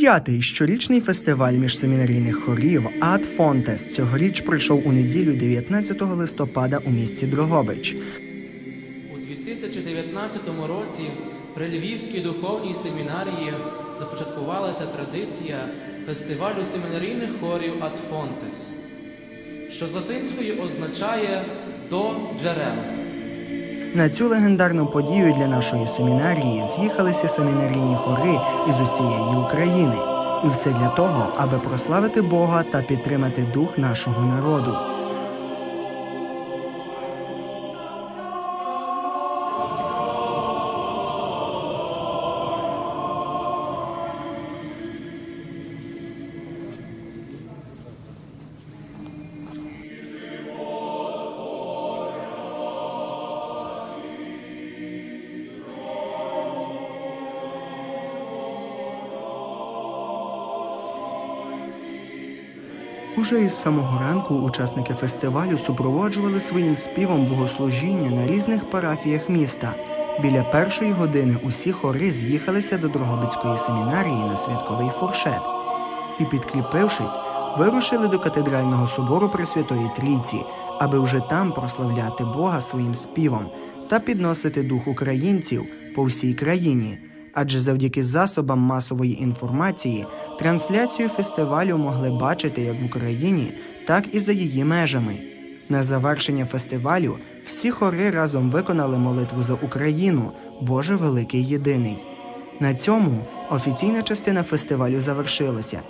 П'ятий щорічний фестиваль міжсемінарійних хорів Ад Фонтес цьогоріч пройшов у неділю 19 листопада у місті Дрогобич. У 2019 році при Львівській духовній семінарії започаткувалася традиція фестивалю семінарійних хорів Ad Fontes, що з латинської означає до джерел. На цю легендарну подію для нашої семінарії з'їхалися семінарійні хори із усієї України. І все для того, аби прославити Бога та підтримати дух нашого народу. Уже із самого ранку учасники фестивалю супроводжували своїм співом богослужіння на різних парафіях міста. Біля першої години усі хори з'їхалися до Дрогобицької семінарії на святковий фуршет і, підкріпившись, вирушили до катедрального собору Пресвятої Трійці, аби вже там прославляти Бога своїм співом та підносити дух українців по всій країні. Адже завдяки засобам масової інформації трансляцію фестивалю могли бачити як в Україні, так і за її межами. На завершення фестивалю всі хори разом виконали молитву за Україну, Боже Великий Єдиний. На цьому офіційна частина фестивалю завершилася.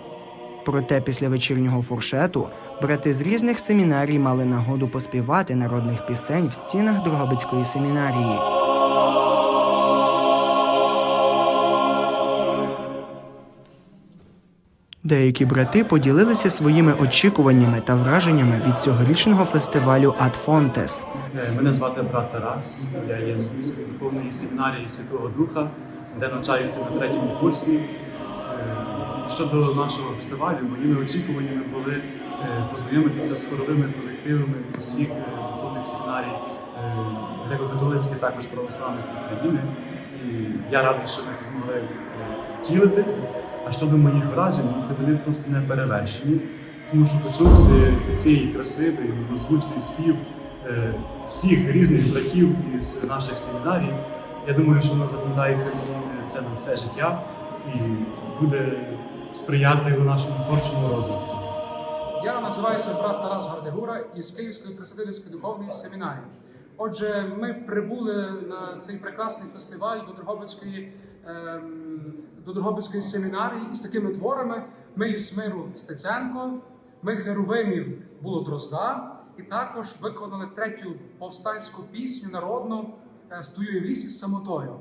Проте після вечірнього фуршету брати з різних семінарій мали нагоду поспівати народних пісень в стінах Дрогобицької семінарії. Деякі брати поділилися своїми очікуваннями та враженнями від цьогорічного фестивалю Ад Фонтес. Е, Мене звати брат Тарас. Я є з Львівської духовної семінарії Святого Духа, де навчаюся на третьому курсі. Е, Щодо нашого фестивалю, моїми очікуваннями були е, познайомитися з хоровими колективами усіх е, духовних семінарій греко-католицьких, також православних України. І я радий, що ми це змогли втілити. А щодо моїх вражень, це вони просто не перевершені, тому що почувся такий красивий, звучний спів е, всіх різних братів із наших семінарій. Я думаю, що воно запам'ятається мені це на все життя і буде сприяти у нашому творчому розвитку. Я називаюся брат Тарас Гардегура із Київської Трисадилівської духовної семінарії. Отже, ми прибули на цей прекрасний фестиваль до Дрогобицької, ем, до Дрогобицької семінарії із такими творами Милі Смиру Стеценко, ми Херовимів було Дрозда, і також виконали третю повстанську пісню народну е, Стою в лісі з самотою.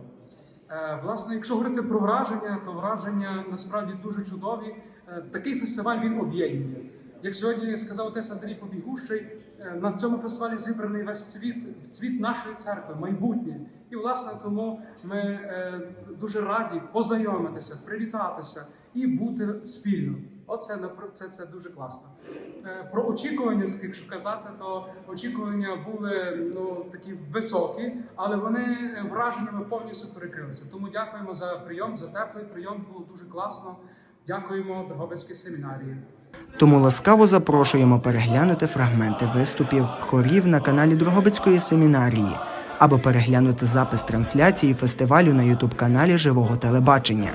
Е, Власне, якщо говорити про враження, то враження насправді дуже чудові. Е, Такий фестиваль він об'єднує. Як сьогодні сказав отець Андрій Побігущий, е, на цьому фестивалі зібраний весь цвіт, цвіт нашої церкви, майбутнє. І власне тому ми е, дуже раді познайомитися, привітатися і бути спільно. Оце це, це дуже класно. Е, Про очікування, якщо казати, то очікування були ну такі високі, але вони враженнями повністю перекрилися. Тому дякуємо за прийом, за теплий прийом. Було дуже класно. Дякуємо Дрогобицькій семінарії. Тому ласкаво запрошуємо переглянути фрагменти виступів хорів на каналі Дрогобицької семінарії або переглянути запис трансляції фестивалю на ютуб-каналі Живого телебачення.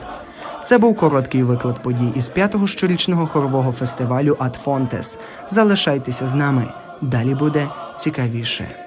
Це був короткий виклад подій із п'ятого щорічного хорового фестивалю Атфонтес. Залишайтеся з нами. Далі буде цікавіше.